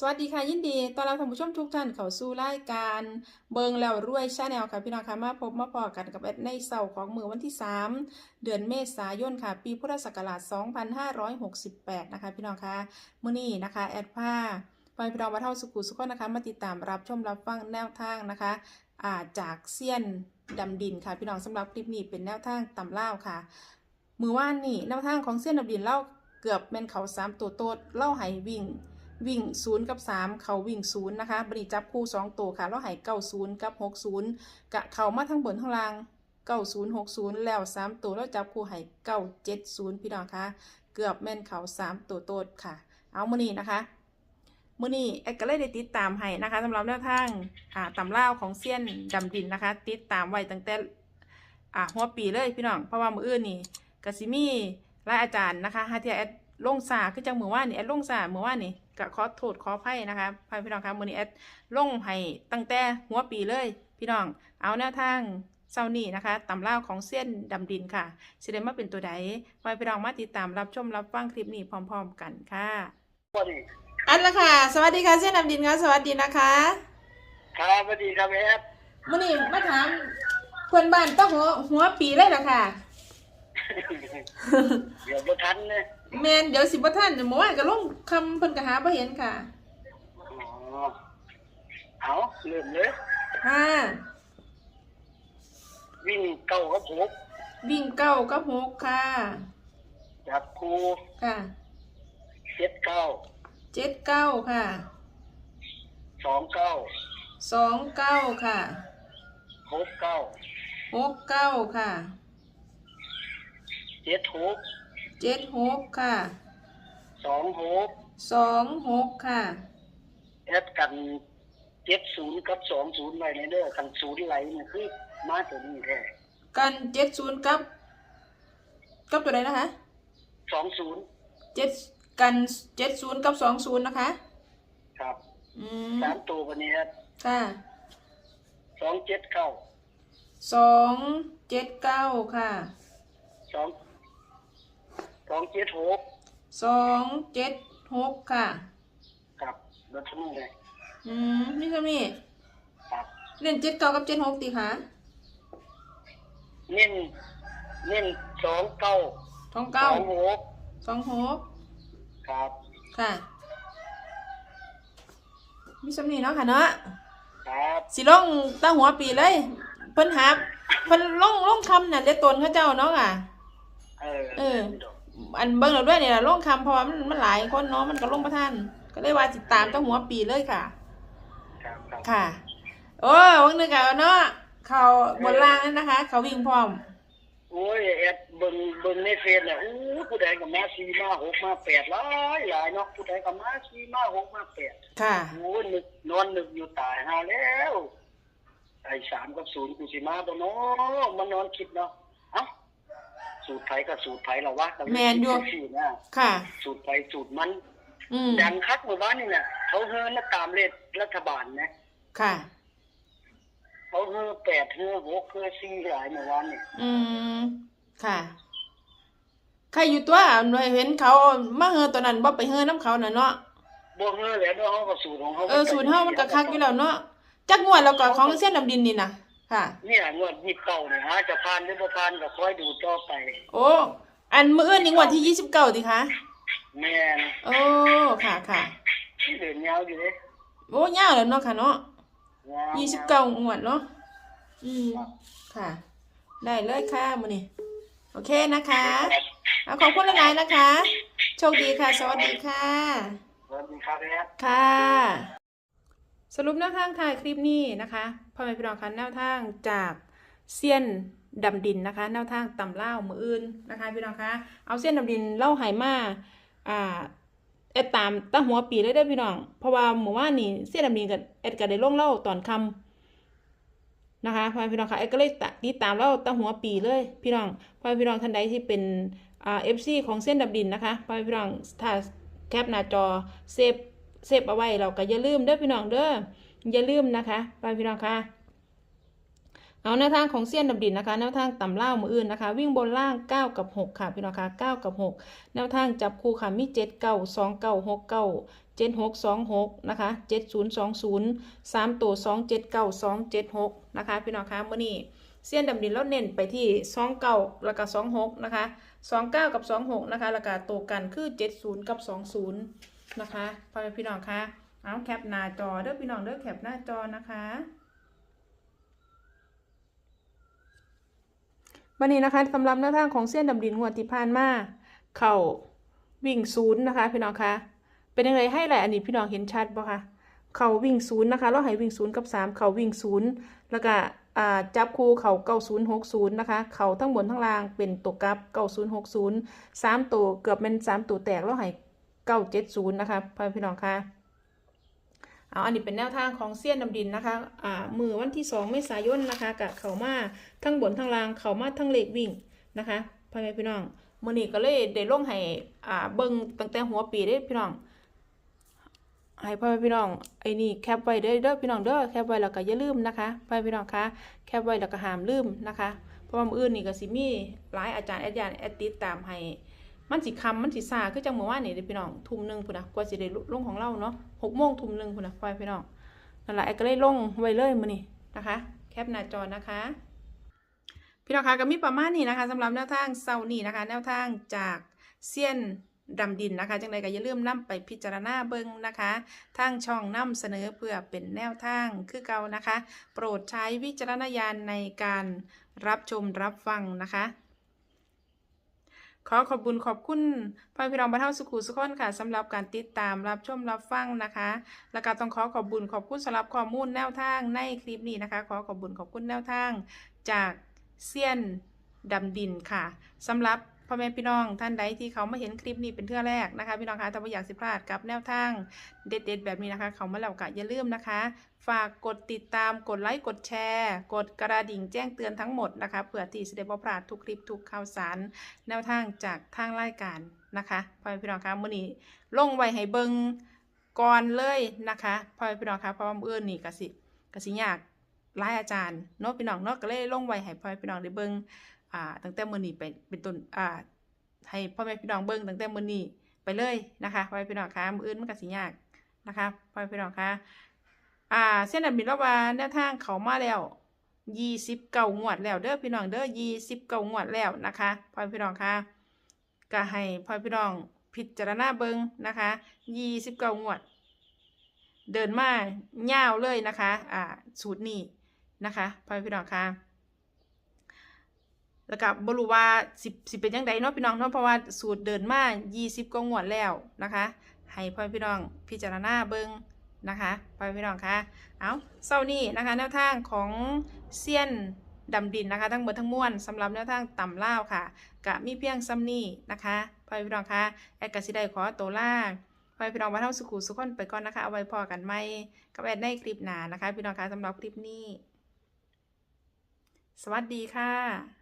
สวัสดีค่ะยินดีตอนรับท่านผู้ชมทุกท่านเข้าสู่รายการเบิงแล้วรวยชาแนลค่ะพี่น้องค่ะมาพบมาพอกันกับแอดในเสาร์ของมือวันที่ 3 เดือนเมษายนค่ะ ปีพุทธศักราช 2568 นะคะพี่น้องค่ะมื้อนี้นะคะแอดผ้าไปพี่น้องวัดเท่าสุขุสุขนะคะมาติดตามรับชมรับฟังแนวทางนะคะาจากเซียนดำดินค่ะพี่น้องสำหรับคลิปนี้เป็นแนวทางตำเล่าค่ะ มือว่านนี่แนวทางของเซียนดำดินเล่าเกือบแม่นเขาสามตัวโตดเล่าให้วิ่ง วิ่งศูนย์กับสามเขาวิ่งศูนย์นะคะบริจับคู่สองตัวค่ะแล้วหายเก้าศูนย์กับหกศูนย์กะเขามาทั้งบนทั้งล่างเก้าศูนย์หกศูนย์แล้วสามตัวแล้วจับคู่หายเก้าเจ็ดศูนย์พี่น้องคะเกือบแม่นเขาสามตัวโตดค่ะ เอามือนี้นะคะมือนี้แอดก็เลยได้ติดตามให้นะคะสำหรับแนวทางอ่าตำเล่าของเซียนดำดินนะคะ ติดตามไว้ตั้งแต่อ่าหัวปีเลยพี่น้องเพราะว่ามืออื่นนี่กสิมีรายอาจารย์นะคะฮาเทียแอด ลงสาคือจังมือว่านนี่แอดลงสามือว่านนี่ก็ขอโทษขออภัยนะคะพายพี่น้องคะมือนี้แอดลงให้ตั้งแต่หัวปีเลย พี่น้อง เอาแนวทางเศร้านี้นะคะตำเล่าวของเส้นดำดินค่ะสิได้มาเป็นตัวใดพายพี่น้องมาติดตามรับชมรับฟังคลิปนี้พร้อม ๆ กันค่ะสวัสดีอันละค่ะ สวัสดีค่ะเส้นดำดินค่ะสวัสดีนะคะครับสวัสดีครับแอดมือนี้มาถามเพื่อนบ้านต้องหัวหัวปีเลยละค่ะ เดี๋ยวบ่ทันเลย แมนเดี๋ยวสิบท่านเมื่อวานก็ลงคำเพิ่นก็หาบ่เห็นค่ะอ๋อเอาเริ่มเลยค่ะวิ่งเก้ากับหกวิ่งเก้ากับหกค่ะ จับครูค่ะเจ็ดเก้าเจ็ดเก้าค่ะสองเก้าสองเก้าค่ะหกเก้าหกเก้าค่ะเจ็ดหก เจ็ดหกค่ะสองหกสองหกค่ะแอดกันเจ็ดศูนย์กับสองศูนย์ไว้ในเด้อกันศูนย์ไหลเนี่ยคือมาตัวนี้แท้กันเจ็ดศูนย์กับกับตัวใดนะคะสองศูนย์เจ็ดกันเจ็ดศูนย์กับสองศูนย์นะคะ ครับอืมสามตัววันนี้ครับค่ะสองเจ็ดเก้าสองเจ็ดเก้าค่ะสอง สองเจ็ดหกสองเจ็ดหกค่ะ ครับรถทั้งเลยอืมนี่คือนี่ครับเล่นเจ็ดเก้ากับเจ็ดหกตีค่ะเน้นเน้นสองเก้าสองสเก้าองหกสองหกครับค่ะมีสำนีเนาะค่ะเนาะครับสิลงตั้งหัวปีเลยเพิ่นหาเพิ่นลงลงคำน่ะเด็ตนเขาเจ้าเนาะอะ เออเออ อันเบิ่งเราด้วยเนี่ยลงคำเพราะว่ามันมันหลายคนเนาะมันก็ลงประทาน ก็เลยว่าติดตามตั้งหัวปีเลยค่ะ ครับครับค่ะ โอ้วังหนึงก็เนาะเขาบนล่างนั่นนะคะ เขาวิ่งพร้อม โอ้ยแอดเบิ่งเบิ่งในเฟซน่ะอู้ผู้ใดก็มาสี่มาหกมาแปดหลายหลายเนาะผู้ใดก็มาสี่มาหกมาแปดค่ะ โอ้ยนึกนอนนึกอยู่ตายหาแล้วไอ้สามกับศูนย์กูสิมาบ่เนาะมันนอนคิดเนาะเอ้า สูตรไผกับสูตรไผเราวะก็เลยแม่นอยู่คิดสี่นะค่ะ สูตรไผสูตรมันอืมดังคักเมื่อวานนี่น่ะเขาเฮินมาตามเลขรัฐบาลนะค่ะ เขาเฮือแปดเฮือหกเฮือสี่หลายเมื่อวานนี่อืมค่ะ ใครอยู่ตัวหน่วยเห็นเขามาเฮอตัวนั้นบ่ไปเฮอน้ำเขาน่ะเนาะ บ่เฮือแล้วเนาะเขาก็สูตรของเขาเออศูนย์เฮามันก็คักอยู่แล้วเนาะจักงวดแล้วก็ของเส้นดำดินนี่นะ ค่ะ เนี่ยงวดยี่สิบเก้าเนี่ยฮะจะผ่านหรือบ่ผ่านก็คอยดูต่อไป โอ้ อันมื้ออื่นนี่งวดที่ยี่สิบเก้าดิคะ แม่นโอ้ ค่ะค่ะที่เดินยาวอยู่เด้โอ้ยาวแล้วเนาะค่ะเนาะยาวยี่สิบเก้างวดเนาะ อืม ค่ะ ได้เลยค่ะมื้อนี้โอเคนะคะเอาขอบคุณหลายๆนะคะ โชคดีค่ะ สวัสดีค่ะ สวัสดีครับแม่ค่ะ สรุปแนวทางถ่ายคลิปนี้นะคะพ่อแม่พี่น้องคะแนวทางจากเซียนดำดินนะคะ แนวทางตำเล่ามืออื่นนะคะพี่น้องคะเอาเส้นดำดินเล่าไหมาอ่าเอ็ดตามตั้งหัวปีเลยได้พี่น้อง เพราะว่าหมู่ว่านี่เส้นดำดินกับเอ็ดก็ได้ลงเล่าตอนคำนะคะพ่อแม่พี่น้องคะเอ็ดก็เลยติดตามเล่าตั้งหัวปีเลยพี่น้องพ่อแม่พี่น้องท่านใดที่เป็นอ่าเอฟซีของเส้นดำดินนะคะพ่อแม่พี่น้องถ้าแคปหน้าจอเซฟ เซฟเอาไว้เราก็อย่าลืมเด้อพี่น้องเด้ออย่าลืมนะคะไปพี่น้องค่ะเอาแนวทางของเสี้ยนดำดินนะคะแนวทางต่ำเล่ามืออื่นนะคะ วิ่งบนล่าง 9 กับ 6 ค่ะพี่น้องค่ะ9 กับ 6 แนวทางจับคู่ค่ะมี 7 9 2 9 6 9เจ็ดหกสองหกนะคะเจ็ดศูนย์สองศูนย์สามตัวสองเจ็ดเก้าสองเจ็ดหกนะคะพี่น้องคะเมื่อนี้เสี้ยนดำดินเราเน้นไปที่สองเก้าแล้วก็สองหกนะคะสองเก้ากับสองหกนะคะแล้วก็ตัวกันคือเจ็ดศูนย์กับสองศู นะคะพอพี่น้องคะเอาแคปหน้าจอเด้อพี่น้องเด้อแคปหน้าจอนะคะวันนี้นะคะสำหรับแนวทางของเส้นดำดินหัวดที่ผ่านมาเข่าวิ่งศูนย์นะคะ พี่น้องคะเป็นยังไงให้หลายอันนี้พี่น้องเห็นชัดปะคะเขาวิ่งศูนย์นะคะเราให้วิ่งศูนย์กับสามเขาวิ่งศูนย์แล้วก็จับคู่เขาเก้าศูนย์หกศูนย์นะคะ เขาทั้งบนทั้งล่างเป็นตัวกับเก้าศูนย์หกศูนย์สามตัวเกือบเป็นสามตัวแตกเราให้ เก้าเจ็ดศูนย์นะคะพ่อพี่น้องคะเอาอันนี้เป็นแนวทางของเสี้ยนดำดินนะคะอ่ามือวันที่สองเมษายนนะคะกับเข่ามาทั้งบนทั้งล่างเข่ามาทั้งเลขวิ่งนะคะพ่อแม่พี่น้องมือนี้ก็เลยได้ลงให้อ่าเบิ่งตั้งแต่หัวปีได้พี่น้องให้พ่อแม่พี่น้องไอ้นี่แคปไว้เด้อเด้อพี่น้องเด้อแคปไว้แล้วก็อย่าลืมนะคะพ่อแม่พี่น้องคะแคปไว้แล้วก็ห้ามลืมนะคะเพราะว่ามืออื่นนี่ก็สิมีหลายอาจารย์อาจารย์แอดติดตามให้ มันสิคำมันสิซาคือจังเมื่อวานนี่เด้พี่น้องทุ่มหนึ่งพุ่นนะกว่าสิได้ลงของเราเนาะ6โมงทุ่มหนึ่งพุ่นนะพ่อแม่พี่น้องนั่นแหละไอ้ก็เลยลงไว้เลยมื้อนี้นะคะ แคปหน้าจอนะคะ พี่น้องคะก็มีประมาณนี้นะคะสำหรับแนวทางเซานี่นะคะ แนวทางจากเซียนดำดินนะคะ จังใดก็อย่าลืมนำไปพิจารณาเบิ่งนะคะ ทางช่องนำเสนอเพื่อเป็นแนวทางคือเก่านะคะ โปรดใช้วิจารณญาณในการรับชมรับฟังนะคะ ขอขอบคุณขอบคุณพ่อพี่น้องบรรเทาสุขุสุขคนค่ะสำหรับการติดตามรับชมรับฟังนะคะ แล้วก็ต้องขอขอบคุณขอบคุณสำหรับข้อมูลแนวทางในคลิปนี้นะคะ ขอขอบคุณขอบคุณแนวทาง จากเซียนดำดินค่ะสำหรับ พ่อแม่พี่น้องท่านใดที่เขามาเห็นคลิปนี้เป็นเทื่อแรกนะคะ พี่น้องคะถ้าไม่อยากสิพลาดกับแนวทางเด็ด ๆ แบบนี้นะคะ เขามาแล้วก็อย่าลืมนะคะ ฝากกดติดตามกดไลค์กดแชร์ กดกระดิ่งแจ้งเตือนทั้งหมดนะคะเพื่อที่จะได้บ่พลาดทุกคลิปทุกข่าวสาร แนวทางจากทางรายการนะคะพ่อแม่พี่น้องคะมื้อนี้ลงไว้ให้เบิ่งก่อนเลยนะคะพ่อแม่พี่น้องคะเพราะว่ามื้อนนี่ก็สิก็สิยากหลายอาจารย์เนาะพี่น้องเนาะก็เลยลงไว้ให้พ่อแม่พี่น้องได้เบิ่ง อ่าตั้งแต่มื้อนี้ไปเป็นต้นอ่าให้พ่อแม่พี่น้องเบิ่งตั้งแต่มื้อนี้ไปเลยนะคะพ่อแม่พี่น้องคะมื้ออื่นมันก็สิยากนะคะพ่อแม่พี่น้องคะอ่า เส้นดับบินระวาแนวทางเขามาแล้วยี่สิบเก้างวดแล้วเด้อพี่น้องเด้อยี่สิบเก้างวดแล้วนะคะพ่อแม่พี่น้องคะก็ให้พ่อแม่พี่น้องพิจารณาเบิงนะคะยี่สิบเก้างวด เดินมาเง่าวเลยนะคะ อ่าสูตรนี้นะคะพ่อแม่พี่น้องคะ แล้วก็บรู้ว่าสิบสิเป็นยังไงเนาะพี่น้องเนาะเพราะว่าสูตรเดินมา20กว่างวดแล้วนะคะ ให้พ่อพี่น้องพิจารณาเบิงนะคะพ่อพี่น้องคะเอาเศร้านี้นะคะ แนวทางของเซียนดำดินนะคะ ทั้งหมดทั้งมวลสำหรับแนวทางต่ำล่าค่ะกะมีเพียงซ้ำนี้นะคะพ่อพี่น้องคะแอดกสิได้ขอตัวล่าพ่อพี่น้องมาเท่าสุขุสุขคนไปก่อนนะคะ เอาไว้พอกันไหมกับแอดในคลิปหนานะคะ พี่น้องคะสำหรับคลิปนี้ สวัสดีค่ะ